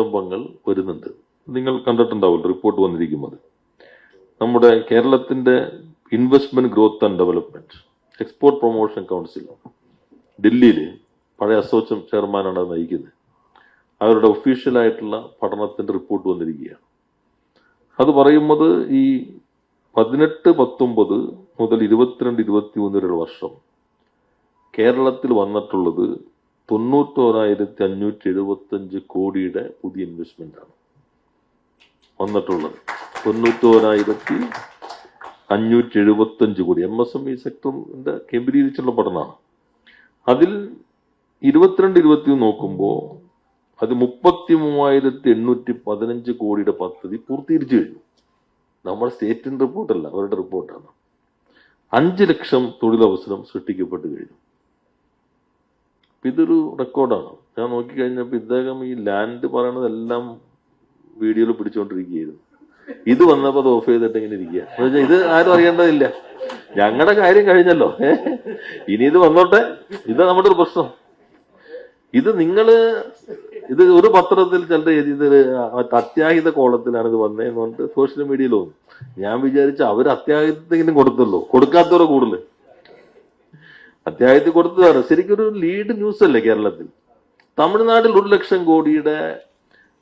സംരംഭങ്ങൾ വരുന്നുണ്ട്. നിങ്ങൾ കണ്ടിട്ടുണ്ടാവില്ല റിപ്പോർട്ട് വന്നിരിക്കുന്നത് നമ്മുടെ കേരളത്തിന്റെ investment growth and development export promotion council ഡൽഹിയിൽ പഴയ അസോച്ചം ചെയർമാനാണ് നയിക്കുന്നത്. അവരുടെ ഒഫീഷ്യലായിട്ടുള്ള പഠനത്തിന്റെ റിപ്പോർട്ട് വന്നിരിക്കുകയാണ്. അത് പറയുന്നത് ഈ പതിനെട്ട് പത്തൊമ്പത് മുതൽ ഇരുപത്തിരണ്ട് ഇരുപത്തി മൂന്ന് വരെയുള്ള വർഷം കേരളത്തിൽ വന്നിട്ടുള്ളത് തൊണ്ണൂറ്റോരായിരത്തി അഞ്ഞൂറ്റി എഴുപത്തി അഞ്ച് കോടിയുടെ പുതിയ ഇൻവെസ്റ്റ്മെന്റ് ആണ്. വന്നിട്ടുള്ളത്. തൊണ്ണൂറ്റോരായിരത്തി അഞ്ഞൂറ്റി എഴുപത്തി അഞ്ച് കോടി എം എസ് എം ഇ സെക്ടറിന്റെ കേന്ദ്രീകരിച്ചുള്ള പഠനമാണ്. അതിൽ ഇരുപത്തിരണ്ട് ഇരുപത്തി നോക്കുമ്പോൾ അത് മുപ്പത്തി മൂവായിരത്തി എണ്ണൂറ്റി പതിനഞ്ച് കോടിയുടെ പദ്ധതി പൂർത്തീകരിച്ചു കഴിഞ്ഞു. നമ്മുടെ സ്റ്റേറ്റിന്റെ റിപ്പോർട്ടല്ല അവരുടെ റിപ്പോർട്ടാണ് അഞ്ച് ലക്ഷം തൊഴിലവസരം സൃഷ്ടിക്കപ്പെട്ടു കഴിഞ്ഞു. അപ്പൊ ഇതൊരു റെക്കോർഡാണ്. ഞാൻ നോക്കിക്കഴിഞ്ഞപ്പോൾ ഇദ്ദേഹം ഈ ലാൻഡ് പറയണതെല്ലാം വീഡിയോയിൽ പിടിച്ചുകൊണ്ടിരിക്കുകയായിരുന്നു ഇത് വന്നപ്പോൾ അത് ഓഫ് ചെയ്തിട്ട് ഇങ്ങനെ ഇരിക്കുക എന്ന് വെച്ചാൽ ഇത് ആരും അറിയേണ്ടതില്ല. ഞങ്ങളുടെ കാര്യം കഴിഞ്ഞല്ലോ? ഇനി ഇത് വന്നോട്ടെ. ഇതാ നമ്മുടെ ഒരു പ്രശ്നം. ഇത് നിങ്ങൾ ഇത് ഒരു പത്രത്തിൽ ചിലർ ഇത് അത്യാഹിത കോളത്തിലാണ് ഇത് വന്നതെന്ന് പറഞ്ഞിട്ട് സോഷ്യൽ മീഡിയയിൽ വന്നു. ഞാൻ വിചാരിച്ച അവർ അത്യാഹിതത്തെങ്കിലും കൊടുത്തല്ലോ കൊടുക്കാത്തവരെ കൂടുതൽ അത്യാഹിതത്തിൽ കൊടുത്തതാണ്. ശരിക്കും ഒരു ലീഡ് ന്യൂസ് അല്ലേ കേരളത്തിൽ? തമിഴ്നാട്ടിൽ ഒരു ലക്ഷം കോടിയുടെ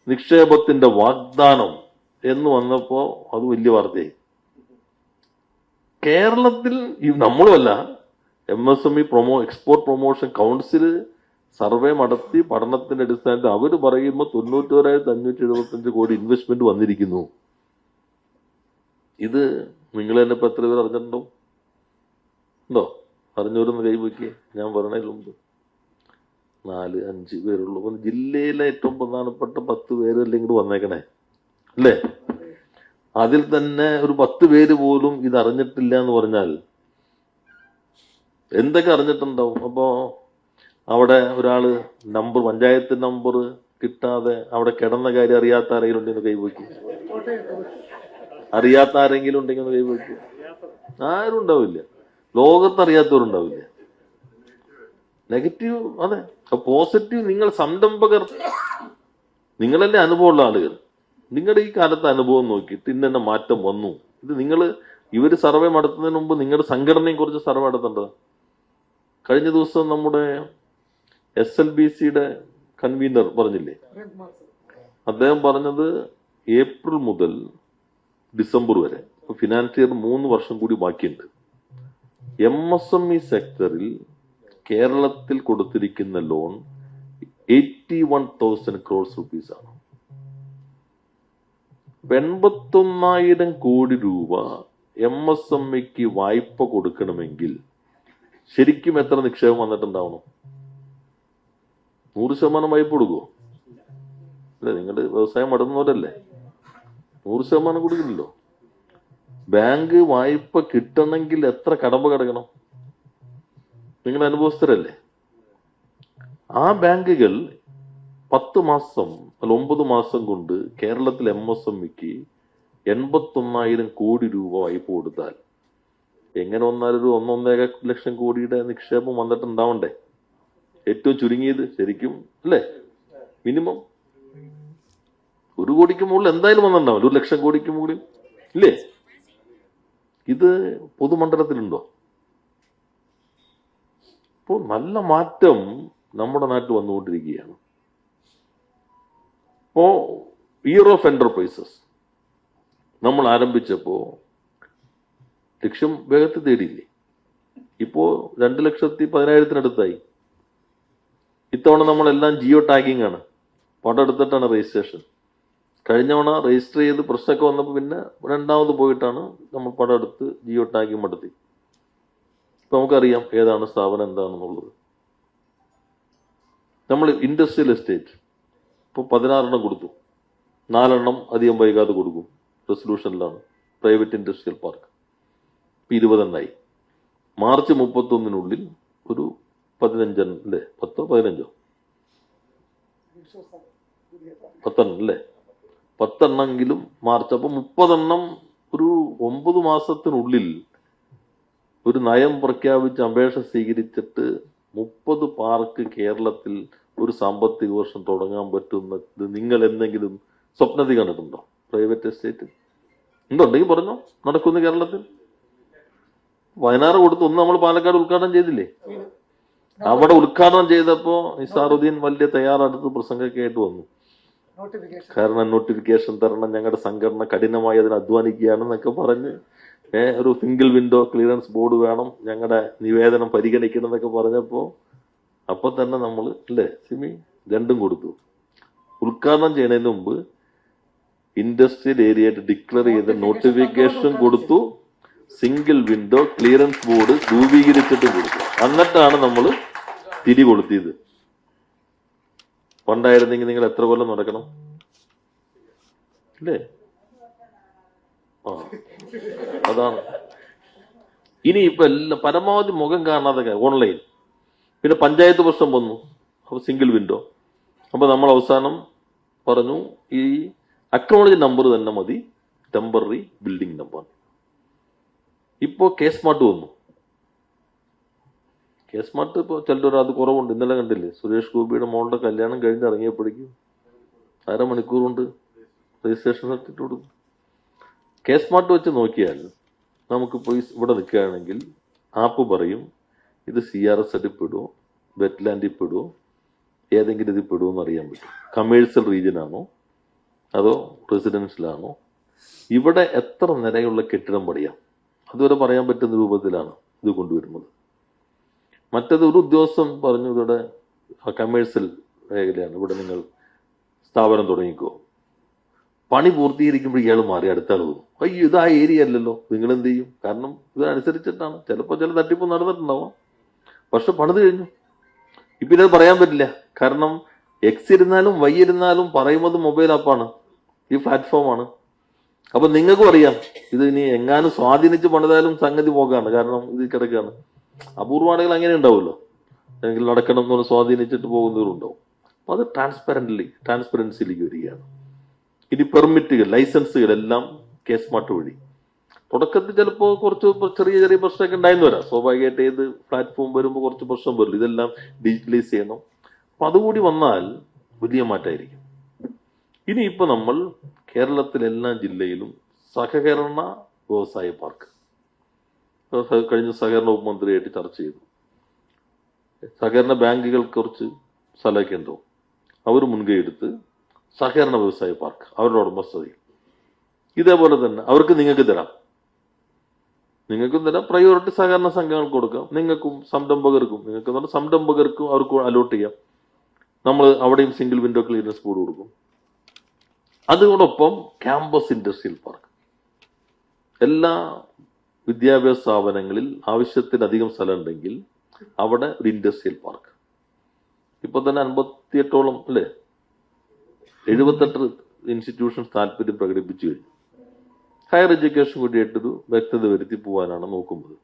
നിക്ഷേപത്തിന്റെ വാഗ്ദാനം എന്ന് വന്നപ്പോ അത് വലിയ വാർത്തയായി. കേരളത്തിൽ നമ്മളുമല്ല M S M E promo export promotion council survey നടത്തി പഠനത്തിന്റെ അടിസ്ഥാനത്തിൽ അവർ പറയുമ്പോൾ തൊണ്ണൂറ്റോരായിരത്തി അഞ്ഞൂറ്റി എഴുപത്തി അഞ്ച് കോടി ഇൻവെസ്റ്റ്മെന്റ് വന്നിരിക്കുന്നു. ഇത് നിങ്ങൾ തന്നെ ഇപ്പൊ എത്ര പേർ അറിഞ്ഞിട്ടുണ്ടോ? ഉണ്ടോ? അറിഞ്ഞവരൊന്ന് കൈവയ്ക്കേ ഞാൻ പറഞ്ഞതിൽ മുമ്പ്. നാല് അഞ്ച് പേരുള്ളൂ. അപ്പൊ ജില്ലയിലെ ഏറ്റവും പ്രധാനപ്പെട്ട പത്ത് പേര് അല്ലെങ്കിൽ വന്നേക്കണേ? അല്ലേ? അതിൽ തന്നെ ഒരു പത്ത് പേര് പോലും ഇത് അറിഞ്ഞിട്ടില്ല എന്ന് പറഞ്ഞാൽ എന്തൊക്കെ അറിഞ്ഞിട്ടുണ്ടാവും? അപ്പോൾ അവിടെ ഒരാൾ നമ്പർ പഞ്ചായത്ത് നമ്പർ കിട്ടാതെ അവിടെ കിടന്ന കാര്യം അറിയാത്ത ആരെങ്കിലും ഉണ്ടെങ്കിൽ കൈവയ്ക്കും അറിയാത്ത ആരെങ്കിലും ഉണ്ടെങ്കിൽ ഒന്ന് കൈവയ്ക്കും ആരും ഉണ്ടാവില്ല. ലോകത്ത് അറിയാത്തവരുണ്ടാവില്ല നെഗറ്റീവ് അതെ പോസിറ്റീവ് നിങ്ങൾ സംരംഭകർ നിങ്ങളല്ലേ അനുഭവമുള്ള ആളുകൾ. നിങ്ങളുടെ ഈ കാലത്തെ അനുഭവം നോക്കി ഇന്നെ മാറ്റം വന്നു? ഇത് നിങ്ങൾ ഇവർ സർവേ നടത്തുന്നതിന് മുമ്പ് നിങ്ങളുടെ സംഘടനയെ കുറിച്ച് സർവേ നടത്തേണ്ടത്? കഴിഞ്ഞ ദിവസം നമ്മുടെ എസ് എൽ ബി സിയുടെ കൺവീനർ പറഞ്ഞില്ലേ? അദ്ദേഹം പറഞ്ഞത് ഏപ്രിൽ മുതൽ ഡിസംബർ വരെ. ഫിനാൻഷ്യൽ ഇയർ മൂന്ന് വർഷം കൂടി ബാക്കിയുണ്ട്. എം എസ് എം ഇ സെക്ടറിൽ കേരളത്തിൽ കൊടുത്തിരിക്കുന്ന loan eighty one thousand crores rupees ആണ് എൺപത്തൊന്നായിരം കോടി രൂപ എം എസ് എം ഇക്ക് വായ്പ കൊടുക്കണമെങ്കിൽ ശരിക്കും എത്ര നിക്ഷേപം വന്നിട്ടുണ്ടാവണം? നൂറ് ശതമാനം വായ്പ കൊടുക്കുമോ അല്ലെ നിങ്ങളുടെ വ്യവസായം അടങ്ങുന്നവരല്ലേ നൂറ് ശതമാനം കൊടുക്കില്ലല്ലോ ബാങ്ക് വായ്പ കിട്ടണമെങ്കിൽ എത്ര കടമ്പ കിടക്കണം? നിങ്ങൾ അനുഭവസ്ഥരല്ലേ? ആ ബാങ്കുകൾ പത്ത് മാസം അല്ല ഒമ്പത് മാസം കൊണ്ട് കേരളത്തിൽ എം എസ് എം ഇക്ക് എൺപത്തൊന്നായിരം കോടി രൂപ വായ്പ കൊടുത്താൽ എങ്ങനെ വന്നാലൊരു ഒന്നൊന്നേക ലക്ഷം കോടിയുടെ നിക്ഷേപം വന്നിട്ടുണ്ടാവണ്ടേ? ഏറ്റവും ചുരുങ്ങിയത് ശരിക്കും അല്ലേ? മിനിമം. ഒരു കോടിക്ക് മുകളിൽ എന്തായാലും വന്നിട്ടുണ്ടാവും ഒരു ലക്ഷം കോടിക്ക് മുകളിൽ. ഇല്ലേ? ഇത് പൊതുമണ്ഡലത്തിലുണ്ടോ? ഇപ്പോൾ നല്ല മാറ്റം നമ്മുടെ നാട്ടിൽ വന്നുകൊണ്ടിരിക്കുകയാണ്. ഇപ്പോ ഇയർ ഓഫ് എന്റർപ്രൈസസ് നമ്മൾ ആരംഭിച്ചപ്പോൾ ലക്ഷ്യം വേഗത്തിൽ തേടിയില്ലേ? ഇപ്പോ രണ്ട് ലക്ഷത്തി പതിനായിരത്തിനടുത്തായി. ഇത്തവണ നമ്മളെല്ലാം ജിയോ ടാഗിംഗ് ആണ് പടം എടുത്തിട്ടാണ് രജിസ്ട്രേഷൻ കഴിഞ്ഞ തവണ രജിസ്റ്റർ ചെയ്ത് പ്രശ്നമൊക്കെ വന്നപ്പോൾ പിന്നെ രണ്ടാമത് പോയിട്ടാണ് നമ്മൾ പടം എടുത്ത് ജിയോ ടാഗിങ് നടത്തി ഇപ്പൊ നമുക്കറിയാം ഏതാണ് സ്ഥാപനം എന്താണെന്നുള്ളത്. നമ്മൾ ഇൻഡസ്ട്രിയൽ എസ്റ്റേറ്റ് ഇപ്പോൾ പതിനാറെണ്ണം കൊടുത്തു. നാലെണ്ണം അധികം വൈകാതെ കൊടുക്കും. റെസൊല്യൂഷനിലാണ് പ്രൈവറ്റ് ഇൻഡസ്ട്രിയൽ പാർക്ക് ഇപ്പൊ ഇരുപതെണ്ണായി. മാർച്ച് മുപ്പത്തൊന്നിനുള്ളിൽ ഒരു പതിനഞ്ചെണ്ണം അല്ലേ? പത്തോ പതിനഞ്ചോ? പത്തെണ്ണം അല്ലേ? പത്തെണ്ണെങ്കിലും മാർച്ച്. അപ്പൊ മുപ്പതെണ്ണം ഒരു ഒമ്പത് മാസത്തിനുള്ളിൽ ഒരു നയം പ്രഖ്യാപിച്ച് അപേക്ഷ സ്വീകരിച്ചിട്ട് മുപ്പത് പാർക്ക് കേരളത്തിൽ ഒരു സാമ്പത്തിക വർഷം തുടങ്ങാൻ പറ്റുന്നത് നിങ്ങൾ എന്തെങ്കിലും സ്വപ്നത്തിൽ കണ്ടിട്ടുണ്ടോ? പ്രൈവറ്റ് എസ്റ്റേറ്റ് ഉണ്ടോ? പറഞ്ഞു. നടക്കുന്നു കേരളത്തിൽ. വയനാട് കൊടുത്ത് ഒന്ന് നമ്മൾ പാലക്കാട് ഉദ്ഘാടനം ചെയ്തില്ലേ? അവിടെ ഉദ്ഘാടനം ചെയ്തപ്പോ നിസാറുദ്ദീൻ വലിയ തയ്യാറെടുത്ത് പ്രസംഗമൊക്കെ ആയിട്ട് വന്നു. കാരണം നോട്ടിഫിക്കേഷൻ തരണം ഞങ്ങളുടെ സംഘടന കഠിനമായി അതിന് അധ്വാനിക്കുകയാണെന്നൊക്കെ പറഞ്ഞ് ഒരു സിംഗിൾ വിൻഡോ ക്ലിയറൻസ് ബോർഡ് വേണം ഞങ്ങളുടെ നിവേദനം പരിഗണിക്കണം എന്നൊക്കെ പറഞ്ഞപ്പോ അപ്പൊ തന്നെ നമ്മൾ അല്ലേ സിമി? രണ്ടും കൊടുത്തു. ഉദ്ഘാടനം ചെയ്യുന്നതിന് മുമ്പ് ഇൻഡസ്ട്രിയൽ ഏരിയ ആയിട്ട് ഡിക്ലെയർ ചെയ്ത നോട്ടിഫിക്കേഷൻ കൊടുത്തു. സിംഗിൾ വിൻഡോ ക്ലിയറൻസ് ബോർഡ് രൂപീകരിച്ചിട്ടും കൊടുത്തു. എന്നിട്ടാണ് നമ്മൾ തിരി കൊളുത്തിയത്. പണ്ടായിരുന്നെങ്കിൽ നിങ്ങൾ എത്ര കൊല്ലം നടക്കണം? അല്ലേ ആ. അതാണ്. ഇനി ഇപ്പൊ എല്ലാം പരമാവധി മുഖം കാണാതെ ഓൺലൈൻ പിന്നെ പഞ്ചായത്ത് പ്രശ്നം വന്നു. അപ്പൊ സിംഗിൾ വിൻഡോ അപ്പൊ നമ്മൾ അവസാനം പറഞ്ഞു ഈ അക്നോളജി നമ്പർ തന്നെ മതി. ടെമ്പററി ബിൽഡിംഗ് നമ്പർ ഇപ്പോ കേസ് മാട്ട് വന്നു. കേസ് മാട്ട് ഇപ്പോൾ ചിലർ അത് കുറവുണ്ട്. ഇന്നലെ കണ്ടില്ലേ? സുരേഷ് ഗോപിയുടെ മോളുടെ കല്യാണം കഴിഞ്ഞ് ഇറങ്ങിയപ്പോഴേക്കും അരമണിക്കൂർ കൊണ്ട് രജിസ്ട്രേഷൻ സർട്ടിഫിക്കറ്റ് കൊടുക്കും. കേസ് മാട്ട് വെച്ച് നോക്കിയാൽ നമുക്കിപ്പോൾ ഈ ഇവിടെ നിൽക്കുകയാണെങ്കിൽ ആപ്പ് പറയും ഇത് സി ആർ എസ് ആയിട്ട് പെടുമോ വെറ്റ്ലാൻഡിൽ പെടുമോ ഏതെങ്കിലും ഇതിൽ പെടുമോ എന്ന് അറിയാൻ പറ്റും. കമേഴ്സ്യൽ റീജിയൻ ആണോ? അതോ റെസിഡൻഷ്യലാണോ ഇവിടെ എത്ര നിരയുള്ള കെട്ടിടം പണിയാം? അതുവരെ പറയാൻ പറ്റുന്ന രൂപത്തിലാണ് ഇത് കൊണ്ടുവരുന്നത്. മറ്റത് ഒരു ഉദ്യോഗസ്ഥൻ പറഞ്ഞു ഇവിടെ കമേഴ്സ്യൽ മേഖലയാണ്. ഇവിടെ നിങ്ങൾ സ്ഥാപനം തുടങ്ങിക്കോ. പണി പൂർത്തീകരിക്കുമ്പോൾ ഇയാൾ മാറി അടുത്ത ആൾ പോകും അയ്യോ ഇത് ആ ഏരിയ അല്ലല്ലോ. നിങ്ങൾ എന്ത് ചെയ്യും? കാരണം ഇതനുസരിച്ചിട്ടാണ്. ചിലപ്പോൾ ചില തട്ടിപ്പ് നടന്നിട്ടുണ്ടാവാം. പക്ഷെ പണിത് കഴിഞ്ഞു. ഇപ്പൊ ഇത് പറയാൻ പറ്റില്ല. കാരണം എക്സ് ഇരുന്നാലും വൈ ഇരുന്നാലും പറയുന്നത് മൊബൈൽ ആപ്പാണ് ഈ പ്ലാറ്റ്ഫോമാണ് അപ്പൊ നിങ്ങൾക്കും അറിയാം. ഇത് ഇനി എങ്ങാനും സ്വാധീനിച്ച് പണിതാലും സംഗതി പോകാണ്. കാരണം ഇത് കിടക്കുകയാണ്. അപൂർവാണികൾ അങ്ങനെ ഉണ്ടാവുമല്ലോ. അല്ലെങ്കിൽ നടക്കണം എന്ന് പറഞ്ഞ് സ്വാധീനിച്ചിട്ട് പോകുന്നവരുണ്ടാവും. അപ്പോൾ അത് ട്രാൻസ്പെറന്റ്ലി ട്രാൻസ്പെറൻസിയിലേക്ക് വരികയാണ്. ഇനി പെർമിറ്റുകൾ ലൈസൻസുകൾ എല്ലാം കേസ് മാട്ട് വഴി. തുടക്കത്തിൽ ചിലപ്പോൾ കുറച്ച് ചെറിയ ചെറിയ പ്രശ്നമൊക്കെ ഉണ്ടായിരുന്നു വരാം. സ്വാഭാവികമായിട്ട് ഏത് പ്ലാറ്റ്ഫോം വരുമ്പോൾ കുറച്ച് പ്രശ്നം വരും ഇതെല്ലാം ഡിജിറ്റലൈസ് ചെയ്യണം. അപ്പം അതുകൂടി വന്നാൽ വലിയ മാറ്റമായിരിക്കും. ഇനി ഇപ്പം നമ്മൾ കേരളത്തിലെല്ലാ ജില്ലയിലും സഹകരണ വ്യവസായ പാർക്ക് കഴിഞ്ഞ സഹകരണ വകുപ്പ് മന്ത്രിയായിട്ട് ചർച്ച ചെയ്തു. സഹകരണ ബാങ്കുകൾ കുറച്ച് സ്ഥലമൊക്കെ ഉണ്ടോ അവർ മുൻകൈ എടുത്ത് സഹകരണ വ്യവസായ പാർക്ക് അവരുടെ ഉടമസ്ഥതയിൽ ഇതേപോലെ തന്നെ അവർക്ക് നിങ്ങൾക്ക് തരാം. നിങ്ങൾക്കും തരാം. പ്രയോറിറ്റി സഹകരണ സംഘങ്ങൾക്ക് കൊടുക്കാം. നിങ്ങൾക്കും സംരംഭകർക്കും നിങ്ങൾക്ക് സംരംഭകർക്കും അവർക്ക് അലോട്ട് ചെയ്യാം. നമ്മൾ അവിടെയും സിംഗിൾ വിൻഡോ ക്ലിയറൻസ് ബോർഡ് കൊടുക്കും. അതോടൊപ്പം ക്യാമ്പസ് ഇൻഡസ്ട്രിയൽ പാർക്ക് എല്ലാ വിദ്യാഭ്യാസ സ്ഥാപനങ്ങളിൽ ആവശ്യത്തിലധികം സ്ഥലം ഉണ്ടെങ്കിൽ അവിടെ ഒരു ഇൻഡസ്ട്രിയൽ പാർക്ക് ഇപ്പൊ തന്നെ അൻപത്തിയെട്ടോളം അല്ലേ? എഴുപത്തെട്ട് ഇൻസ്റ്റിറ്റ്യൂഷൻസ് താല്പര്യം പ്രകടിപ്പിച്ചു കഴിഞ്ഞു. ഹയർ എഡ്യൂക്കേഷൻ കൂടിയായിട്ടൊരു വ്യക്തത വരുത്തി പോകാനാണ് നോക്കുന്നത്.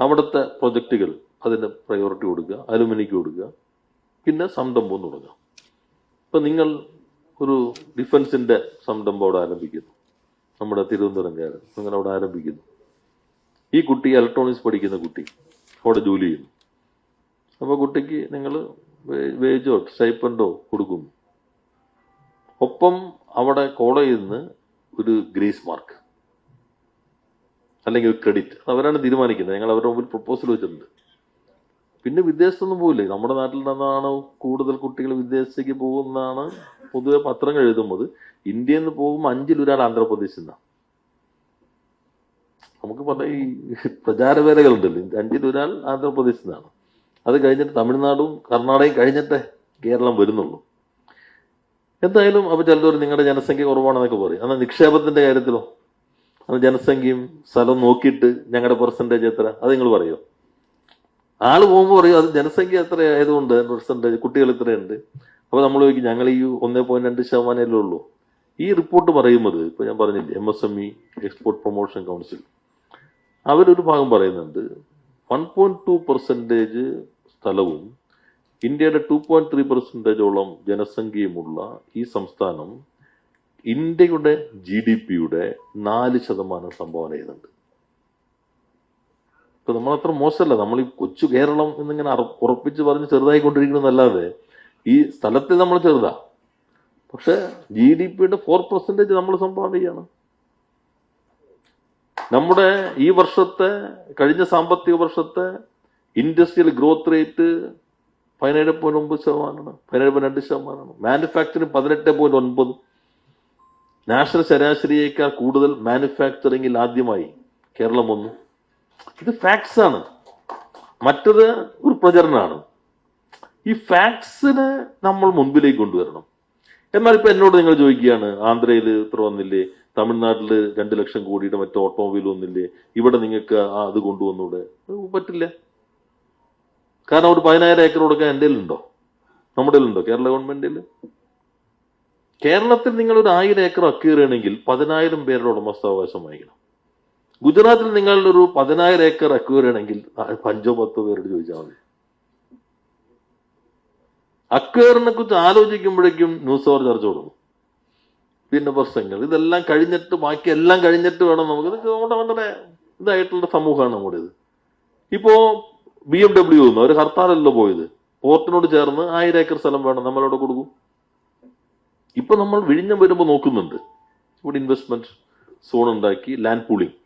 അവിടുത്തെ പ്രൊജക്റ്റുകൾ അതിന് പ്രയോറിറ്റി കൊടുക്കുക അലുമിനിക്ക് കൊടുക്കുക പിന്നെ സംരംഭം തുടങ്ങാം ഇപ്പൊ നിങ്ങൾ ഒരു ഡിഫൻസിന്റെ സംരംഭം അവിടെ ആരംഭിക്കുന്നു. നമ്മുടെ തിരുവനന്തപുരം കാരൻ അങ്ങനെ അവിടെ ആരംഭിക്കുന്നു. ഈ കുട്ടി ഇലക്ട്രോണിക്സ് പഠിക്കുന്ന കുട്ടി. അവിടെ ജോലി ചെയ്യുന്നു. അപ്പൊ കുട്ടിക്ക് നിങ്ങൾ വേജോ സ്റ്റൈപ്പൻഡോ കൊടുക്കും ഒപ്പം അവിടെ കോളേജിൽ നിന്ന് ഒരു ഗ്രേസ് മാർക്ക്. അല്ലെങ്കിൽ ഒരു ക്രെഡിറ്റ് അവരാണ് തീരുമാനിക്കുന്നത്. ഞങ്ങൾ അവരുടെ മുമ്പിൽ പ്രപ്പോസൽ വെച്ചിട്ടുണ്ട്. പിന്നെ വിദേശത്തൊന്നും പോയില്ലേ നമ്മുടെ നാട്ടിൽ നിന്നാണ് കൂടുതൽ കുട്ടികൾ വിദേശത്തേക്ക് പോകുന്നതാണ് പൊതുവെ പത്രങ്ങൾ എഴുതുമ്പോൾ ഇന്ത്യയിൽ നിന്ന് പോകുമ്പോൾ അഞ്ചിൽ ഒരാൾ ആന്ധ്രാപ്രദേശിൽ നിന്നാണ്. നമുക്ക് പല ഈ പ്രചാരവേലകളുണ്ടല്ലോ. അഞ്ചിൽ ഒരാൾ ആന്ധ്രാപ്രദേശിൽ നിന്നാണ് അത് കഴിഞ്ഞിട്ട് തമിഴ്നാടും കർണാടകയും കഴിഞ്ഞിട്ട് കേരളം വരുന്നുള്ളൂ. എന്തായാലും അപ്പൊ ചിലർ നിങ്ങളുടെ ജനസംഖ്യ കുറവാണെന്നൊക്കെ പറയും. എന്നാൽ നിക്ഷേപത്തിന്റെ കാര്യത്തിലോ? അത് ജനസംഖ്യയും സ്ഥലം നോക്കിയിട്ട് ഞങ്ങളുടെ പെർസെന്റേജ് എത്ര? അത് നിങ്ങൾ പറയോ? ആൾ പോകുമ്പോൾ പറയും അത് ജനസംഖ്യ എത്ര ആയതുകൊണ്ട് പെർസെന്റേജ് കുട്ടികൾ ഇത്രയുണ്ട്. അപ്പോൾ നമ്മൾ ചോദിക്കും ഞങ്ങൾ ഈ ഒന്നേ പോയിന്റ് രണ്ട് ശതമാനമല്ലേ ഉള്ളൂ? ഈ റിപ്പോർട്ട് പറയുന്നത് ഇപ്പൊ ഞാൻ പറഞ്ഞില്ലേ M S M E export promotion council അവരൊരു ഭാഗം പറയുന്നുണ്ട് വൺ പോയിന്റ് ടു പെർസെന്റേജ് സ്ഥലവും ഇന്ത്യയുടെ ടു പോയിന്റ് ത്രീ പെർസെന്റേജോളം ജനസംഖ്യയുമുള്ള ഈ സംസ്ഥാനം ഇന്ത്യയുടെ ജി ഡി പിയുടെ നാല് ശതമാനം സംഭാവന ചെയ്യുന്നുണ്ട്. ഇപ്പൊ നമ്മളത്ര മോശമല്ല. നമ്മൾ ഈ കൊച്ചു കേരളം എന്നിങ്ങനെ ഉറപ്പിച്ച് പറഞ്ഞ് ചെറുതായി കൊണ്ടിരിക്കുന്നതല്ലാതെ ഈ സ്ഥലത്തെ നമ്മൾ ചെറുതാ. പക്ഷെ ജി ഡി പിയുടെ ഫോർ പെർസെന്റേജ് നമ്മൾ സമ്പാദിക്കുകയാണ് നമ്മുടെ ഈ വർഷത്തെ കഴിഞ്ഞ സാമ്പത്തിക വർഷത്തെ ഇൻഡസ്ട്രിയൽ ഗ്രോത്ത് റേറ്റ് പതിനേഴ് പോയിന്റ് ഒമ്പത് ശതമാനമാണ് പതിനേഴ് പോയിന്റ് രണ്ട് ശതമാനമാണ്. മാനുഫാക്ചറിങ് പതിനെട്ട് പോയിന്റ് ഒൻപത്. നാഷണൽ ശരാശരിയേക്കാൾ കൂടുതൽ മാനുഫാക്ചറിംഗിൽ ആദ്യമായി കേരളം വന്നു. ഇത് ഫാക്ട്സ് ആണ്. മറ്റത് ഒരു പ്രചരണമാണ്. ഈ ഫാക്ട്സിനെ നമ്മൾ മുൻപിലേക്ക് കൊണ്ടുവരണം. എന്നാൽ ഇപ്പൊ എന്നോട് നിങ്ങൾ ചോദിക്കുകയാണ് ആന്ധ്രയിൽ ഇത്ര വന്നില്ലേ? തമിഴ്നാട്ടിൽ രണ്ട് ലക്ഷം കോടിയുടെ മറ്റേ ഓട്ടോമൊബൈൽ ഒന്നില്ലേ ഇവിടെ നിങ്ങൾക്ക് അത് കൊണ്ടുവന്നൂടെ? പറ്റില്ല. കാരണം ഒരു പതിനായിരം ഏക്കർ കൊടുക്കാൻ എന്റെ ഉണ്ടോ നമ്മുടെ ഉണ്ടോ കേരള ഗവൺമെന്റിൽ കേരളത്തിൽ നിങ്ങൾ ഒരു ആയിരം ഏക്കർ അക്വയർ ചെയ്യണമെങ്കിൽ പതിനായിരം പേരുടെ ഉടമസ്ഥാവകാശം വാങ്ങിക്കണം. ഗുജറാത്തിൽ നിങ്ങളുടെ ഒരു പതിനായിരം ഏക്കർ ആ അഞ്ചോ പത്തോ പേരോട് ചോദിച്ചാൽ മതി. അക്വയറിനെ കുറിച്ച് ആലോചിക്കുമ്പോഴേക്കും ന്യൂസ് അവർ ചർച്ച തുടങ്ങും. പിന്നെ പ്രശ്നങ്ങൾ ഇതെല്ലാം കഴിഞ്ഞിട്ട് ബാക്കി എല്ലാം കഴിഞ്ഞിട്ട് വേണം നമുക്ക്. നമ്മുടെ വളരെ ഇതായിട്ടുള്ള സമൂഹമാണ് നമ്മുടെ ഇത് ഇപ്പോ ബി എം ഡബ്ല്യു എന്ന് ഒരു ഹർത്താലല്ലോ പോയത്. പോർട്ടിനോട് ചേർന്ന് ആയിരം ഏക്കർ സ്ഥലം വേണം. നമ്മളവിടെ കൊടുക്കും. ഇപ്പൊ നമ്മൾ വിഴിഞ്ഞം വരുമ്പോൾ നോക്കുന്നുണ്ട്. ഇവിടെ ഇൻവെസ്റ്റ്മെന്റ് സോൺ ഉണ്ടാക്കി ലാൻഡ് പൂളിംഗ്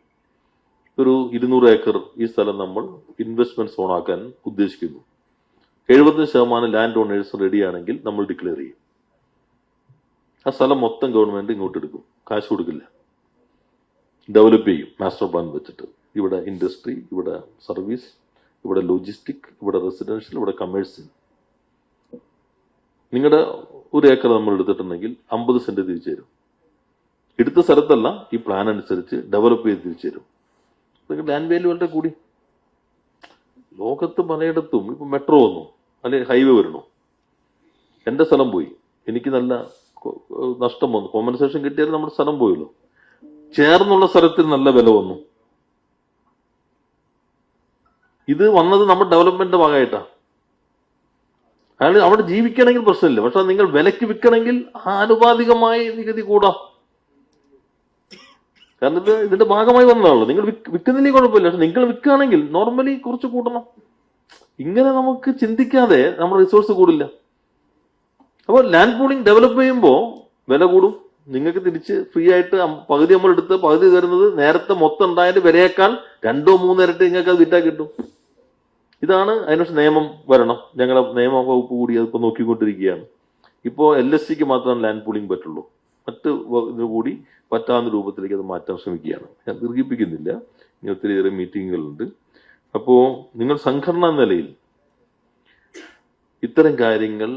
ഒരു ഇരുന്നൂറ് ഏക്കർ ഈ സ്ഥലം നമ്മൾ ഇൻവെസ്റ്റ്മെന്റ് സോൺ ആക്കാൻ ഉദ്ദേശിക്കുന്നു. എഴുപത്തഞ്ച് ശതമാനം ലാൻഡ് ഓണേഴ്സ് റെഡിയാണെങ്കിൽ നമ്മൾ ഡിക്ലെയർ ചെയ്യും. ആ സ്ഥലം മൊത്തം ഗവൺമെന്റ് ഇങ്ങോട്ട് എടുക്കും. കാശ് കൊടുക്കില്ല. ഡെവലപ്പ് ചെയ്യും. മാസ്റ്റർ പ്ലാൻ വെച്ചിട്ട്. ഇവിടെ ഇൻഡസ്ട്രി ഇവിടെ സർവീസ് ഇവിടെ ലോജിസ്റ്റിക് ഇവിടെ റെസിഡൻഷ്യൽ ഇവിടെ കമേഴ്സ്യൽ നിങ്ങളുടെ ഒരു ഏക്കർ നമ്മൾ എടുത്തിട്ടുണ്ടെങ്കിൽ അമ്പത് സെന്റ് തിരിച്ചു തരും. എടുത്ത സ്ഥലത്തല്ല ഈ പ്ലാൻ അനുസരിച്ച് ഡെവലപ്പ് ചെയ്ത് തിരിച്ചു തരും. ലാൻഡ് വാല്യൂ വളരെ കൂടി. ലോകത്ത് പലയിടത്തും ഇപ്പൊ മെട്രോ വന്നു. അല്ലെ ഹൈവേ വരണു. എന്റെ സ്ഥലം പോയി. എനിക്ക് നല്ല നഷ്ടം വന്നു. കോമ്പൻസേഷൻ കിട്ടിയാൽ നമ്മുടെ സ്ഥലം പോയല്ലോ. ചേർന്നുള്ള സ്ഥലത്തിന് നല്ല വില വന്നു. ഇത് വന്നത് നമ്മുടെ ഡെവലപ്മെന്റ് ഭാഗമായിട്ടാ. അയാൾ അവിടെ ജീവിക്കണമെങ്കിൽ പ്രശ്നമില്ല. പക്ഷെ നിങ്ങൾ വിലക്ക് വിൽക്കണമെങ്കിൽ ആനുപാതികമായി നികുതി കൂടാം. കാരണം ഇത് ഇതിന്റെ ഭാഗമായി വന്നതാണല്ലോ. നിങ്ങൾ വിൽക്കുന്നില്ലെങ്കിൽ കുഴപ്പമില്ല. പക്ഷെ നിങ്ങൾ വിൽക്കുകയാണെങ്കിൽ നോർമലി കുറച്ച് കൂട്ടണം. ഇങ്ങനെ നമുക്ക് ചിന്തിക്കാതെ നമ്മുടെ റിസോഴ്സ് കൂടില്ല. അപ്പോൾ ലാൻഡ് പൂളിംഗ് ഡെവലപ്പ് ചെയ്യുമ്പോൾ വില കൂടും. നിങ്ങൾക്ക് തിരിച്ച് ഫ്രീ ആയിട്ട് പകുതി നമ്മൾ എടുത്ത് പകുതി തരുന്നത് നേരത്തെ മൊത്തം ഉണ്ടായതിന്റെ വിലയേക്കാൾ രണ്ടോ മൂന്നോ ഇരട്ടി നിങ്ങൾക്ക് അത് വിറ്റാ കിട്ടും. ഇതാണ് അതിനൊരു നിയമം വരണം. ഞങ്ങളുടെ നിയമ വകുപ്പ് കൂടി അതിപ്പോ നോക്കിക്കൊണ്ടിരിക്കുകയാണ്. ഇപ്പോൾ എൽ എസ് സിക്ക് മാത്രം ലാൻഡ് പൂളിംഗ് പറ്റുള്ളൂ. മറ്റ് ഇതിനു ഇത് കൂടി പറ്റാവുന്ന രൂപത്തിലേക്ക് അത് മാറ്റാൻ ശ്രമിക്കുകയാണ്. ഞാൻ ദീർഘിപ്പിക്കുന്നില്ല. ഇനി ഒത്തിരിയേറെ മീറ്റിങ്ങുകളുണ്ട് അപ്പോൾ നിങ്ങൾ സംഘടനാ നിലയിൽ ഇത്തരം കാര്യങ്ങൾ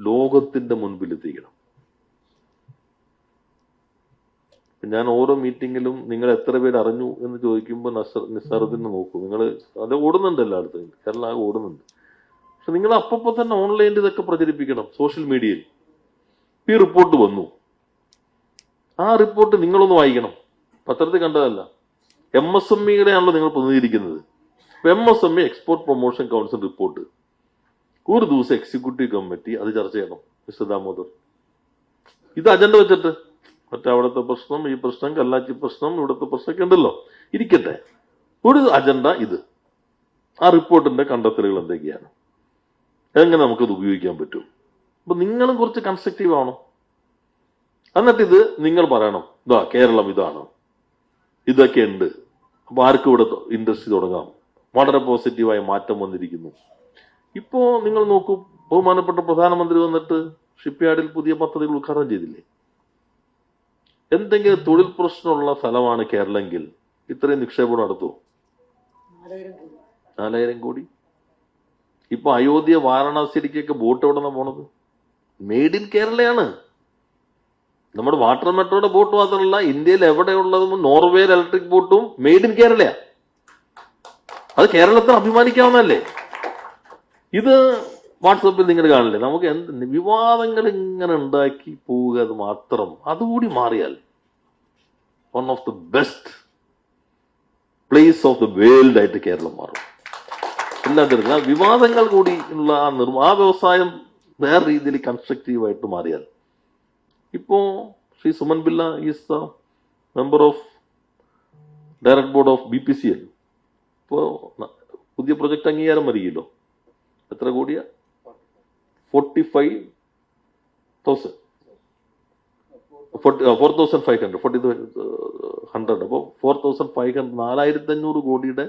ലോകത്തിന്റെ മുൻപിൽ എത്തിക്കണം. ഞാൻ ഓരോ മീറ്റിങ്ങിലും നിങ്ങൾ എത്ര പേര് അറിഞ്ഞു എന്ന് ചോദിക്കുമ്പോൾ നസർ നിസ്സാറത്തിന് നോക്കൂ. നിങ്ങൾ അത് ഓടുന്നുണ്ട് എല്ലായിടത്തും. കേരള ഓടുന്നുണ്ട്. പക്ഷെ നിങ്ങൾ അപ്പപ്പോ തന്നെ ഓൺലൈനിൽ ഇതൊക്കെ പ്രചരിപ്പിക്കണം സോഷ്യൽ മീഡിയയിൽ. ഈ റിപ്പോർട്ട് വന്നു. ആ റിപ്പോർട്ട് നിങ്ങളൊന്ന് വായിക്കണം. പത്രത്തിൽ കണ്ടതല്ല. എം എസ് എം ഇയുടെ ആണല്ലോ നിങ്ങൾ പ്രതിനിധീകരിക്കുന്നത്. M S M E export promotion council report. ഒരു ദിവസം എക്സിക്യൂട്ടീവ് കമ്മിറ്റി അത് ചർച്ച ചെയ്യണം മിസ്റ്റർ ദാമോദർ. ഇത് അജണ്ട വെച്ചിട്ട്. മറ്റേ അവിടുത്തെ പ്രശ്നം ഈ പ്രശ്നം കല്ലാച്ചി പ്രശ്നം ഇവിടുത്തെ പ്രശ്നമൊക്കെ ഉണ്ടല്ലോ. ഇരിക്കട്ടെ. ഒരു അജണ്ട ഇത്. ആ റിപ്പോർട്ടിന്റെ കണ്ടെത്തലുകൾ എന്തൊക്കെയാണ്? എങ്ങനെ നമുക്കത് ഉപയോഗിക്കാൻ പറ്റും? അപ്പൊ നിങ്ങളും കുറച്ച് കൺസ്ട്രക്റ്റീവ് ആവണം. എന്നിട്ട് ഇത് നിങ്ങൾ പറയണം. ഇതാ കേരളം ഇതാണ്. ഇതൊക്കെ ഉണ്ട്. അപ്പൊ ആർക്കും ഇവിടെ ഇൻഡസ്ട്രി തുടങ്ങാം? വളരെ പോസിറ്റീവായി മാറ്റം വന്നിരിക്കുന്നു. ഇപ്പോ നിങ്ങൾ നോക്കൂ ബഹുമാനപ്പെട്ട പ്രധാനമന്ത്രി വന്നിട്ട് ഷിപ്പ്യാർഡിൽ പുതിയ പദ്ധതികൾ ഉദ്ഘാടനം ചെയ്തില്ലേ? എന്തെങ്കിലും തൊഴിൽ പ്രശ്നമുള്ള സ്ഥലമാണ് കേരളമെങ്കിൽ ഇത്രയും നിക്ഷേപം നടത്തുമോ നാലായിരം കോടി. ഇപ്പൊ അയോധ്യ വാരണാസിയിലേക്കൊക്കെ ബോട്ട് എവിടെ നിന്നാണ് പോണത്? മെയ്ഡ് ഇൻ കേരളയാണ്. നമ്മുടെ വാട്ടർ മെട്രോയുടെ ബോട്ട് മാത്രമല്ല ഇന്ത്യയിൽ എവിടെയുള്ളതും നോർവേയിൽ ഇലക്ട്രിക് ബോട്ടും മെയ്ഡ് ഇൻ കേരളയാ. അത് കേരളത്തിൽ അഭിമാനിക്കാവുന്നതല്ലേ? ഇത് വാട്സപ്പിൽ നിങ്ങൾ കാണില്ലേ? നമുക്ക് എന്ത് വിവാദങ്ങൾ ഇങ്ങനെ ഉണ്ടാക്കി പോവുക അത് മാത്രം. അതുകൂടി മാറിയാൽ one of the best place of the world ആയിട്ട് കേരളം മാറും. എല്ലാം വിവാദങ്ങൾ കൂടി ഉള്ള ആ നിർമ്മ ആ വ്യവസായം വേറെ രീതിയിൽ കൺസ്ട്രക്റ്റീവായിട്ട് മാറിയാൽ. ഇപ്പോ Shri Suman Billa is the member of direct board of B P C L ഇപ്പോ പുതിയ പ്രൊജക്ട് അംഗീകാരം മതിയല്ലോ എത്ര കോടിയാ? Forty five thousand four thousand five hundred forty hundred അപ്പോൾ ഫോർ തൗസൻഡ് ഫൈവ് ഹൺഡ്രഡ് നാലായിരത്തി അഞ്ഞൂറ് കോടിയുടെ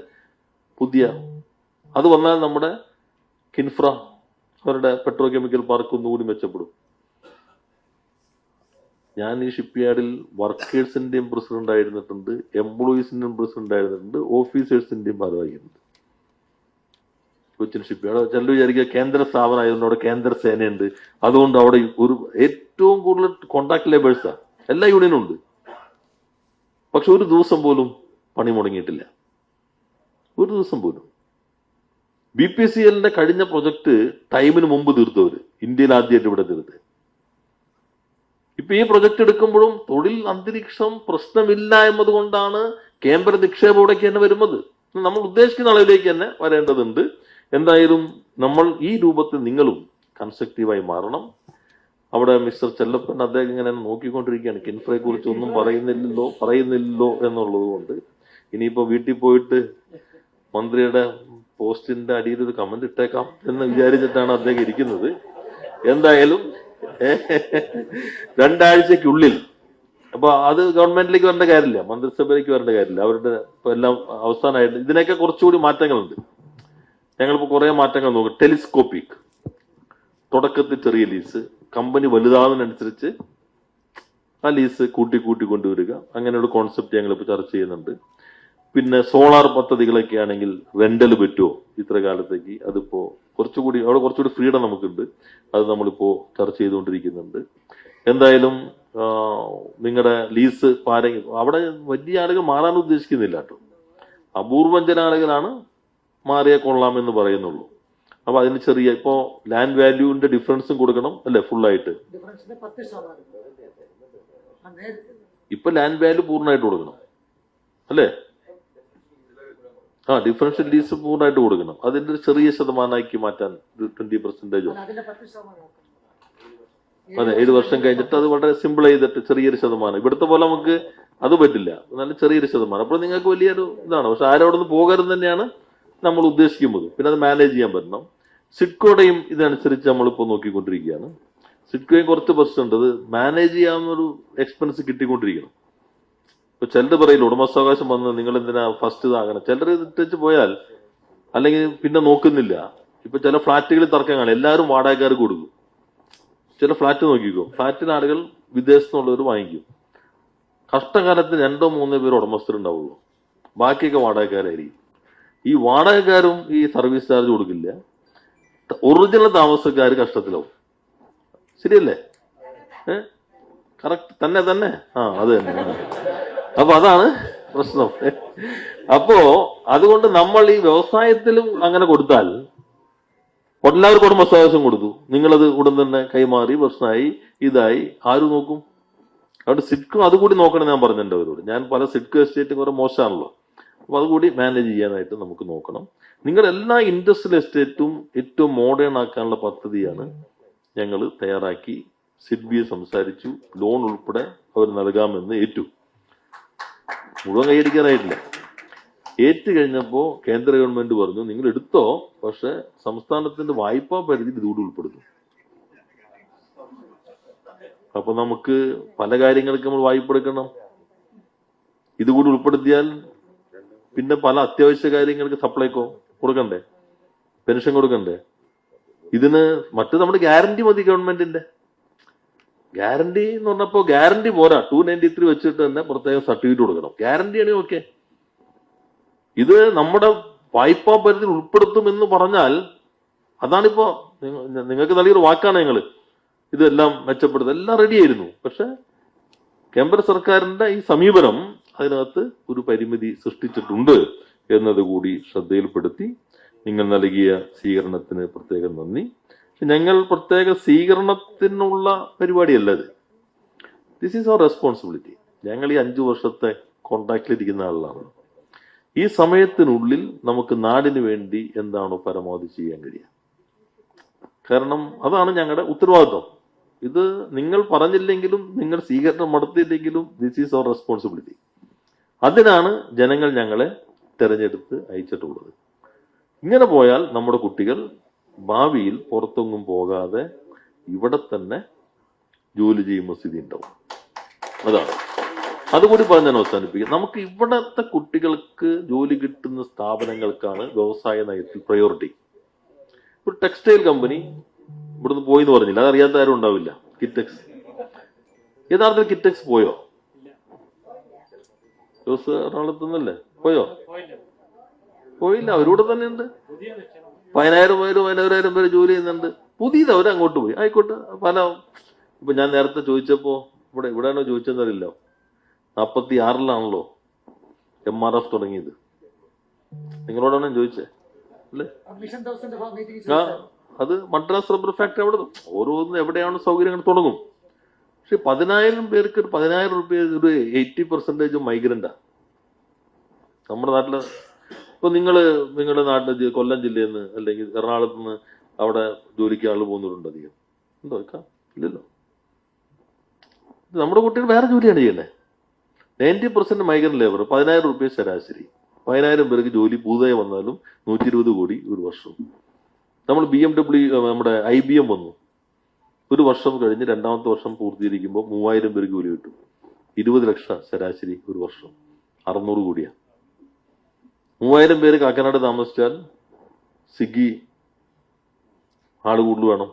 പുതിയ അത് വന്നാൽ നമ്മുടെ കിൻഫ്ര അവരുടെ പെട്രോ കെമിക്കൽ പാർക്ക് ഒന്നുകൂടി മെച്ചപ്പെടും. ഞാൻ ഈ ഷിപ്പ്യാർഡിൽ വർക്കേഴ്സിന്റെയും പ്രസിഡന്റ് ആയിരുന്നിട്ടുണ്ട് എംപ്ലോയീസിന്റെയും പ്രസിഡന്റ് ആയിരുന്നിട്ടുണ്ട് ഓഫീസേഴ്സിന്റെയും ഭാരവാഹിയുണ്ട് കൊച്ചിൻ അവിടെ ചിലർ വിചാരിക്കുക കേന്ദ്ര സ്ഥാപനമായതുകൊണ്ട് അവിടെ കേന്ദ്ര സേനയുണ്ട്. അതുകൊണ്ട് അവിടെ ഒരു ഏറ്റവും കൂടുതൽ കോണ്ടാക്ട് ലേബേഴ്സാ എല്ലാ യൂണിയനും ഉണ്ട്. പക്ഷെ ഒരു ദിവസം പോലും പണി മുടങ്ങിയിട്ടില്ല. ഒരു ദിവസം പോലും. ബി പി സി എല്ലിന്റെ കഴിഞ്ഞ പ്രൊജക്ട് ടൈമിന് മുമ്പ് തീർത്തവര്. ഇന്ത്യയിൽ ആദ്യമായിട്ട് ഇവിടെ തീർത്ത്. ഇപ്പൊ ഈ പ്രൊജക്ട് എടുക്കുമ്പോഴും തൊഴിൽ അന്തരീക്ഷം പ്രശ്നമില്ല എന്നതുകൊണ്ടാണ് കേന്ദ്ര നിക്ഷേപം ഇവിടേക്ക് തന്നെ വരുന്നത്. നമ്മൾ ഉദ്ദേശിക്കുന്ന അളവിലേക്ക് തന്നെ വരേണ്ടതുണ്ട്. എന്തായാലും നമ്മൾ ഈ രൂപത്തിൽ നിങ്ങളും കൺസ്ട്രക്റ്റീവായി മാറണം. അവിടെ മിസ്റ്റർ ചെല്ലപ്പൻ അദ്ദേഹം ഇങ്ങനെ നോക്കിക്കൊണ്ടിരിക്കുകയാണ്. കിൻഫ്രയെ കുറിച്ച് ഒന്നും പറയുന്നില്ലല്ലോ പറയുന്നില്ലല്ലോ എന്നുള്ളത് കൊണ്ട്. ഇനിയിപ്പോ വീട്ടിൽ പോയിട്ട് മന്ത്രിയുടെ പോസ്റ്റിന്റെ അടിയിൽ ഒരു കമന്റ് ഇട്ടേക്കാം എന്ന് വിചാരിച്ചിട്ടാണ് അദ്ദേഹം ഇരിക്കുന്നത്. എന്തായാലും രണ്ടാഴ്ചക്കുള്ളിൽ അപ്പൊ അത് ഗവൺമെന്റിലേക്ക് വരേണ്ട കാര്യമില്ല. മന്ത്രിസഭയിലേക്ക് വരേണ്ട കാര്യമില്ല. അവരുടെ എല്ലാം അവസാനമായിട്ട് ഇതിനൊക്കെ കുറച്ചുകൂടി മാറ്റങ്ങളുണ്ട്. ഞങ്ങളിപ്പോ കുറേ മാറ്റങ്ങൾ നോക്കും. ടെലിസ്കോപ്പിക്. തുടക്കത്തിൽ ചെറിയ ലീസ് കമ്പനി വലുതാവുന്നതിനനുസരിച്ച് ആ ലീസ് കൂട്ടി കൂട്ടി കൊണ്ടുവരിക. അങ്ങനെയുള്ള കോൺസെപ്റ്റ് ഞങ്ങളിപ്പോൾ ചർച്ച ചെയ്യുന്നുണ്ട്. പിന്നെ സോളാർ പദ്ധതികളൊക്കെ ആണെങ്കിൽ റെന്റൽ പറ്റുമോ ഇത്ര കാലത്തേക്ക് അതിപ്പോൾ കുറച്ചുകൂടി അവിടെ കുറച്ചുകൂടി ഫ്രീഡം നമുക്കുണ്ട്. അത് നമ്മളിപ്പോൾ ചർച്ച ചെയ്തുകൊണ്ടിരിക്കുന്നുണ്ട്. എന്തായാലും നിങ്ങളുടെ ലീസ് പാര അവിടെ വലിയ ആളുകൾ മാറാൻ ഉദ്ദേശിക്കുന്നില്ല കേട്ടോ. അപൂർവം ചില ആളുകളാണ് മാറിയാൽ കൊള്ളാമെന്ന് പറയുന്നുള്ളൂ. അപ്പൊ അതിന് ചെറിയ ഇപ്പോ ലാൻഡ് വാല്യൂവിന്റെ ഡിഫറൻസും കൊടുക്കണം അല്ലെ ഫുള്ളായിട്ട് ഇപ്പൊ ലാൻഡ് വാല്യൂ പൂർണമായിട്ട് കൊടുക്കണം. അല്ലേ? ആ ഡിഫറൻഷ്യൽ ലീസ് പൂർണമായിട്ട് കൊടുക്കണം. അതിന്റെ ഒരു ചെറിയ ശതമാനമാക്കി മാറ്റാൻ ട്വന്റി പെർസെന്റേജോ. അതെ ഏഴ് വർഷം കഴിഞ്ഞിട്ട് അത് വളരെ സിമ്പിൾ ചെയ്തിട്ട് ചെറിയൊരു ശതമാനം. ഇവിടുത്തെ പോലെ നമുക്ക് അത് പറ്റില്ല. നല്ല ചെറിയൊരു ശതമാനം. അപ്പോൾ നിങ്ങൾക്ക് വലിയൊരു ഇതാണ്. പക്ഷെ ആരോടൊന്നും നിന്ന് പോകരുത് തന്നെയാണ് നമ്മൾ ഉദ്ദേശിക്കുന്നത്. പിന്നെ അത് മാനേജ് ചെയ്യാൻ പറ്റണം. സിഡ്കോയുടെയും ഇതനുസരിച്ച് നമ്മളിപ്പോൾ നോക്കിക്കൊണ്ടിരിക്കുകയാണ്. സിഡ്കോയും കുറച്ച് പ്രശ്നമുണ്ട്. അത് മാനേജ് ചെയ്യാവുന്ന ഒരു എക്സ്പെൻസ് കിട്ടിക്കൊണ്ടിരിക്കണം. ഇപ്പൊ ചിലർ പറയില്ല ഉടമസ്ഥാവകാശം വന്ന് നിങ്ങൾ എന്തിനാ ഫസ്റ്റ് ഇതാകണം ചിലർ ഇട്ടിച്ച് പോയാൽ അല്ലെങ്കിൽ പിന്നെ നോക്കുന്നില്ല. ഇപ്പൊ ചില ഫ്ളാറ്റുകളിൽ തർക്കം കാണും. എല്ലാവരും വാടകക്കാർക്ക് കൊടുക്കും. ചില ഫ്ളാറ്റ് നോക്കിക്കോ. ഫ്ളാറ്റിന് ആളുകൾ വിദേശത്തു നിന്നുള്ളവർ വാങ്ങിക്കും. കഷ്ടകാലത്ത് രണ്ടോ മൂന്നോ പേര് ഉടമസ്ഥരുണ്ടാവുള്ളൂ. ബാക്കിയൊക്കെ വാടകക്കാരായിരിക്കും. ഈ വാടകക്കാരും ഈ സർവീസ് ചാർജ് കൊടുക്കില്ല. ഒറിജിനൽ താമസക്കാർ കഷ്ടത്തിലാവും. ശരിയല്ലേ? ഏ? കറക്റ്റ്. തന്നെ തന്നെ? ആ അത് തന്നെ അപ്പൊ അതാണ് പ്രശ്നം. അപ്പോ അതുകൊണ്ട് നമ്മൾ ഈ വ്യവസായത്തിലും അങ്ങനെ കൊടുത്താൽ എല്ലാവർക്കും ഉടമസ്ഥാവകാശം കൊടുത്തു. നിങ്ങളത് ഉടൻ തന്നെ കൈമാറി പ്രശ്നമായി ഇതായി. ആര് നോക്കും? അതുകൊണ്ട് സിഡ്കോ അതുകൂടി നോക്കണം ഞാൻ പറഞ്ഞിട്ടുണ്ട് അവരോട്. ഞാൻ പല സിഡ്കോ എസ്റ്റേറ്റും കുറെ മോശമാണല്ലോ. അപ്പൊ അതുകൂടി മാനേജ് ചെയ്യാനായിട്ട് നമുക്ക് നോക്കണം. നിങ്ങളുടെ എല്ലാ ഇൻഡസ്ട്രിയൽ എസ്റ്റേറ്റും ഏറ്റവും മോഡേൺ ആക്കാനുള്ള പദ്ധതിയാണ് ഞങ്ങൾ തയ്യാറാക്കി സിഡ്ബിയെ സംസാരിച്ചു ലോൺ ഉൾപ്പെടെ അവർ നൽകാമെന്ന് ഏറ്റു. മുഴുവൻ കൈയടിക്കാനായിട്ടില്ല. ഏറ്റു കഴിഞ്ഞപ്പോ കേന്ദ്ര ഗവൺമെന്റ് പറഞ്ഞു നിങ്ങൾ എടുത്തോ പക്ഷെ സംസ്ഥാനത്തിന്റെ വായ്പാ പരിധി ഇതുകൂടി ഉൾപ്പെടുന്നു അപ്പൊ നമുക്ക് പല കാര്യങ്ങൾക്ക് നമ്മൾ വായ്പ എടുക്കണം. ഇതുകൂടി ഉൾപ്പെടുത്തിയാൽ പിന്നെ പല അത്യാവശ്യ കാര്യങ്ങൾക്ക് സപ്ലൈക്കോ കൊടുക്കണ്ടേ? പെൻഷൻ കൊടുക്കണ്ടേ? ഇതിന് മറ്റു നമ്മുടെ ഗ്യാരണ്ടി മതി ഗവൺമെന്റിന്റെ ഗ്യാരണ്ടി എന്ന് പറഞ്ഞപ്പോ ഗ്യാരണ്ടി പോരാ. ടു നയന്റി ത്രീ വെച്ചിട്ട് തന്നെ പ്രത്യേകം സർട്ടിഫിക്കറ്റ് കൊടുക്കണം. ഗ്യാരണ്ടി ആണെങ്കിൽ ഓക്കെ ഇത് നമ്മുടെ വായ്പാ പരിധി ഉൾപ്പെടുത്തും എന്ന് പറഞ്ഞാൽ അതാണിപ്പോ നിങ്ങ- നിങ്ങൾക്ക് നൽകിയൊരു വാക്കാണ് ഞങ്ങൾ. ഇതെല്ലാം മെച്ചപ്പെടുത്തുക എല്ലാം റെഡി ആയിരുന്നു. പക്ഷെ കേന്ദ്ര സർക്കാരിന്റെ ഈ സമീപനം അതിനകത്ത് ഒരു പരിമിതി സൃഷ്ടിച്ചിട്ടുണ്ട് എന്നതുകൂടി ശ്രദ്ധയിൽപ്പെടുത്തി നിങ്ങൾ നൽകിയ സ്വീകരണത്തിന് പ്രത്യേകം നന്ദി. ഞങ്ങൾ പ്രത്യേക സ്വീകരണത്തിനുള്ള പരിപാടിയല്ല ഇത്. ദിസ് ഈസ് അവർ റെസ്പോൺസിബിലിറ്റി ഞങ്ങൾ ഈ അഞ്ചു വർഷത്തെ കോണ്ടാക്റ്റിലിരിക്കുന്ന ആളാണ്. ഈ സമയത്തിനുള്ളിൽ നമുക്ക് നാടിന് വേണ്ടി എന്താണോ പരമാവധി ചെയ്യാൻ കഴിയുക. കാരണം അതാണ് ഞങ്ങളുടെ ഉത്തരവാദിത്വം. ഇത് നിങ്ങൾ പറഞ്ഞില്ലെങ്കിലും നിങ്ങൾ സ്വീകരണം നടത്തിയില്ലെങ്കിലും ദിസ് ഈസ് അവർ റെസ്പോൺസിബിലിറ്റി അതിനാണ് ജനങ്ങൾ ഞങ്ങളെ തിരഞ്ഞെടുത്ത് അയച്ചിട്ടുള്ളത്. ഇങ്ങനെ പോയാൽ നമ്മുടെ കുട്ടികൾ ഭാവിയിൽ പുറത്തൊന്നും പോകാതെ ഇവിടെ തന്നെ ജോലി ചെയ്യുന്ന സ്ഥിതി ഉണ്ടാവും. അതാണ്. അതുകൂടി പറഞ്ഞ് ഞാൻ അവസാനിപ്പിക്കും. നമുക്ക് ഇവിടത്തെ കുട്ടികൾക്ക് ജോലി കിട്ടുന്ന സ്ഥാപനങ്ങൾക്കാണ് വ്യവസായ നയത്തിൽ പ്രയോറിറ്റി ഒരു ടെക്സ്റ്റൈൽ കമ്പനി ഇവിടുന്ന് പോയി എന്ന് പറഞ്ഞില്ല. അതറിയാത്ത ആരും ഉണ്ടാവില്ല. കിറ്റക്സ് യഥാർത്ഥത്തിൽ കിറ്റക്സ് പോയോ? ജോസ് എറണാകുളത്തുനിന്നല്ലേ? പോയോ? പോയില്ല. അവരൂടെ തന്നെ ഉണ്ട് പതിനായിരം പേര് പതിനായിരം പേര് ജോലി ചെയ്യുന്നുണ്ട്. പുതിയത് അവർ അങ്ങോട്ട് പോയി. ആയിക്കോട്ടെ. പല ഇപ്പൊ ഞാൻ നേരത്തെ ചോദിച്ചപ്പോ ഇവിടെ ഇവിടെയാണോ ചോദിച്ചെന്നറിയില്ല നാപ്പത്തി ആറിലാണല്ലോ എം ആർ എഫ് തുടങ്ങിയത്. നിങ്ങളോടാണ് ഞാൻ ചോദിച്ചേ? അല്ലേ? ആ അത് മദ്രാസ് റബ്ബർ ഫാക്ടറി അവിടെ ഓരോന്നും എവിടെയാണ് സൗകര്യങ്ങൾ തുടങ്ങും? പക്ഷെ പതിനായിരം പേർക്ക് ഒരു പതിനായിരം റുപ്യ ഒരു എയ്റ്റി പെർസെന്റേജ് മൈഗ്രന്റാണ് നമ്മുടെ നാട്ടിൽ ഇപ്പൊ നിങ്ങൾ നിങ്ങളുടെ നാട്ടിൽ കൊല്ലം ജില്ലയിൽ നിന്ന് അല്ലെങ്കിൽ എറണാകുളത്ത് നിന്ന് അവിടെ ജോലിക്ക് ആൾ പോകുന്നവരുണ്ട് അധികം? ഉണ്ടോ? ഇല്ലല്ലോ. നമ്മുടെ കുട്ടികൾ വേറെ ജോലിയാണ് ചെയ്യുന്നത് നയന്റി പെർസെന്റ് മൈഗ്രന്റ് ലേബർ പതിനായിരം റുപ്യ ശരാശരി. പതിനായിരം പേർക്ക് ജോലി പുതുതായി വന്നാലും നൂറ്റി ഇരുപത് കോടി ഒരു വർഷം. നമ്മൾ ബി എം ഡബ്ല്യു നമ്മുടെ ഐ ബി എം വന്നു. ഒരു വർഷം കഴിഞ്ഞ് രണ്ടാമത്തെ വർഷം പൂർത്തീകരിക്കുമ്പോൾ മൂവായിരം പേർക്ക് ജോലി കിട്ടും. ഇരുപത് ലക്ഷം ശരാശരി ഒരു വർഷം. അറുന്നൂറ് കോടിയാ. മൂവായിരം പേര് കാക്കനാട് താമസിച്ചാൽ സിഗി ആൾ കൂടുതൽ വേണം.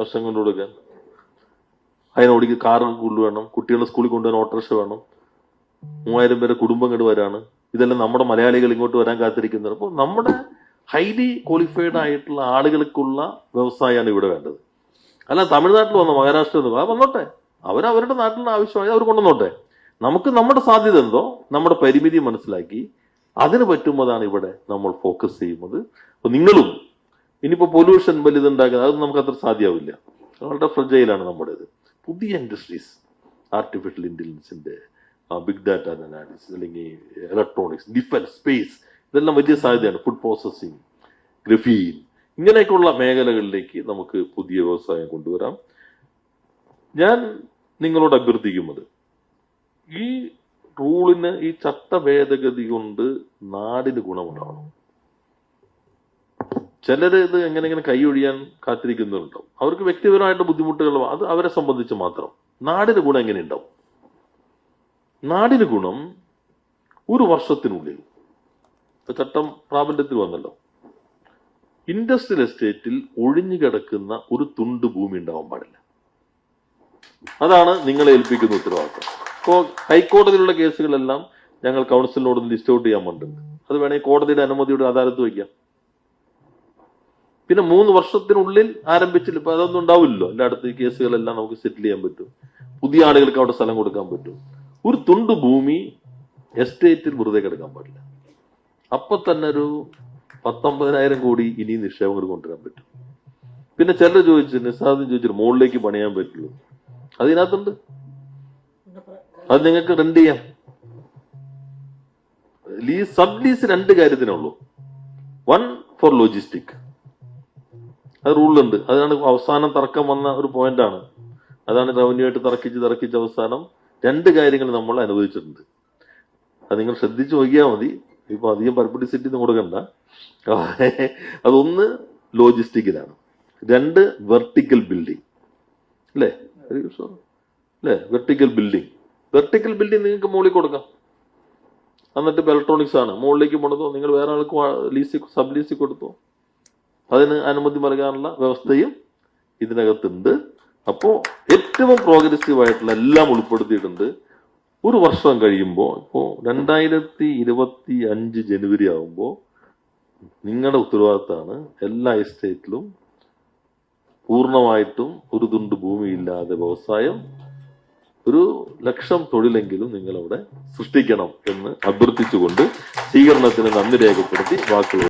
വർഷം കൊണ്ട് കൊടുക്കാൻ. അതിനോടിക്ക് കാർ കൂടുതൽ വേണം. കുട്ടികളെ സ്കൂളിൽ കൊണ്ടുപോകാൻ ഓട്ടോറിക്ഷ വേണം. മൂവായിരം പേരെ കുടുംബം ഇങ്ങോട്ട് വരാണ്. ഇതെല്ലാം നമ്മുടെ മലയാളികൾ ഇങ്ങോട്ട് വരാൻ കാത്തിരിക്കുന്നത്. അപ്പോൾ നമ്മുടെ ഹൈലി ക്വാളിഫൈഡ് ആയിട്ടുള്ള ആളുകൾക്കുള്ള വ്യവസായമാണ് ഇവിടെ വേണ്ടത്. അല്ല തമിഴ്നാട്ടിൽ വന്നോ മഹാരാഷ്ട്രയിൽ നിന്ന് വന്നോട്ടെ. അവരുടെ നാട്ടിൽ ആവശ്യമായി അവർ കൊണ്ടുവന്നോട്ടെ. നമുക്ക് നമ്മുടെ സാധ്യത എന്തോ? നമ്മുടെ പരിമിതി മനസ്സിലാക്കി അതിന് പറ്റുന്നതാണ് ഇവിടെ നമ്മൾ ഫോക്കസ് ചെയ്യുന്നത്. അപ്പൊ നിങ്ങളും ഇനിയിപ്പോ പൊല്യൂഷൻ വലുതുണ്ടാക്കുന്നത് അത് നമുക്ക് അത്ര സാധ്യമാവില്ല. വളരെ ഫ്രജയിലാണ് നമ്മുടേത്. പുതിയ ഇൻഡസ്ട്രീസ് ആർട്ടിഫിഷ്യൽ ഇന്റലിജൻസിന്റെ ബിഗ് ഡാറ്റ അനാലിസിസ് അല്ലെങ്കിൽ ഇലക്ട്രോണിക്സ് ഡിഫൻസ് സ്പേസ് ഇതെല്ലാം വലിയ സാധ്യതയാണ്. ഫുഡ് പ്രോസസ്സിംഗ് ഗ്രഫീൻ ഇങ്ങനെയൊക്കെയുള്ള മേഖലകളിലേക്ക് നമുക്ക് പുതിയ വ്യവസായം കൊണ്ടുവരാം. ഞാൻ നിങ്ങളോട് അഭ്യർത്ഥിക്കുന്നത് ഈ റൂളിന് ഈ ചട്ട ഭേദഗതി കൊണ്ട് നാടിന് ഗുണമുണ്ടാവണം. ചിലര് ഇത് എങ്ങനെ എങ്ങനെ കൈയൊഴിയാൻ കാത്തിരിക്കുന്നുണ്ടാവും. അവർക്ക് വ്യക്തിപരമായിട്ട് ബുദ്ധിമുട്ടുകൾ അത് അവരെ സംബന്ധിച്ച് മാത്രം. നാടിന് ഗുണം എങ്ങനെ ഉണ്ടാവും നാടിന് ഗുണം ഒരു വർഷത്തിനുള്ളിൽ. ചട്ടം പ്രാബല്യത്തിൽ വന്നല്ലോ. ഇൻഡസ്ട്രിയൽ എസ്റ്റേറ്റിൽ ഒഴിഞ്ഞു കിടക്കുന്ന ഒരു തുണ്ട് ഭൂമി ഉണ്ടാവാൻ പാടില്ല. അതാണ് നിങ്ങളെ ഏൽപ്പിക്കുന്ന ഉത്തരവാദിത്വം ഇപ്പോൾ ഹൈക്കോടതിയിലുള്ള കേസുകളെല്ലാം ഞങ്ങൾ കൗൺസിലിനോട് ലിസ്റ്റ് ഔട്ട് ചെയ്യാൻ പറഞ്ഞിട്ടുണ്ട് അത് വേണമെങ്കിൽ കോടതിയുടെ അനുമതിയുടെ ആധാരത്ത് വയ്ക്കാം. പിന്നെ മൂന്ന് വർഷത്തിനുള്ളിൽ ആരംഭിച്ചില്ല. ഇപ്പൊ അതൊന്നും ഉണ്ടാവില്ലല്ലോ. എല്ലായിടത്ത് ഈ കേസുകളെല്ലാം നമുക്ക് സെറ്റിൽ ചെയ്യാൻ പറ്റും. പുതിയ ആളുകൾക്ക് അവിടെ സ്ഥലം കൊടുക്കാൻ പറ്റും. ഒരു തുണ്ട് ഭൂമി എസ്റ്റേറ്റിൽ വെറുതെ കിടക്കാൻ പാടില്ല. അപ്പൊ തന്നെ ഒരു പത്തൊമ്പതിനായിരം കോടി ഇനി നിക്ഷേപങ്ങൾ കൊണ്ടുവരാൻ പറ്റും. പിന്നെ ചിലർ ചോദിച്ചു നിസാദ് ചോദിച്ചു മുകളിലേക്ക് പണിയാൻ പറ്റുള്ളൂ. അതിനകത്തുണ്ട്. അത് നിങ്ങൾക്ക് റെന്റ് ചെയ്യാം. സബ് ലീസ് രണ്ട് കാര്യത്തിനുള്ളൂ. വൺ ഫോർ ലോജിസ്റ്റിക് അത് റൂളുണ്ട് അതാണ് അവസാനം തർക്കം വന്ന ഒരു പോയിന്റാണ് അതാണ് റവന്യൂ ആയിട്ട് തർക്കിച്ച് തർക്കിച്ച് അവസാനം രണ്ട് കാര്യങ്ങൾ നമ്മൾ അനുവദിച്ചിട്ടുണ്ട്. അത് നിങ്ങൾ ശ്രദ്ധിച്ചു നോക്കിയാൽ മതി. ഇപ്പൊ അധികം പബ്ലിസിറ്റി ഒന്നും കൊടുക്കണ്ട. അതൊന്ന് ലോജിസ്റ്റിക്കിലാണ് രണ്ട് വെർട്ടിക്കൽ ബിൽഡിംഗ് അല്ലേ. അല്ലേ? വെർട്ടിക്കൽ ബിൽഡിംഗ് വെർട്ടിക്കൽ ബിൽഡിംഗ് നിങ്ങൾക്ക് മുകളിൽ കൊടുക്കാം. എന്നിട്ട് ഇലക്ട്രോണിക്സ് ആണ്. മുകളിലേക്ക് പോണതോ നിങ്ങൾ വേറെ ആൾക്ക് ലീസി സബ് ലീസി കൊടുത്തോ? അതിന് അനുമതി നൽകാനുള്ള വ്യവസ്ഥയും ഇതിനകത്തുണ്ട്. അപ്പോ ഏറ്റവും പ്രോഗ്രസീവ് ആയിട്ടുള്ള എല്ലാം ഉൾപ്പെടുത്തിയിട്ടുണ്ട്. ഒരു വർഷം കഴിയുമ്പോൾ ഇപ്പോൾ രണ്ടായിരത്തി ഇരുപത്തി അഞ്ച് ജനുവരി ആകുമ്പോൾ നിങ്ങളുടെ ഉത്തരവാദിത്തമാണ് എല്ലാ എസ്റ്റേറ്റിലും പൂർണമായിട്ടും ഒരു തുണ്ട് ഭൂമിയില്ലാതെ വ്യവസായം ഒരു ലക്ഷം തൊഴിലെങ്കിലും നിങ്ങളവിടെ സൃഷ്ടിക്കണം എന്ന് അഭ്യർത്ഥിച്ചുകൊണ്ട് സ്വീകരണത്തിന് നന്ദി രേഖപ്പെടുത്തി വാക്കുകൾ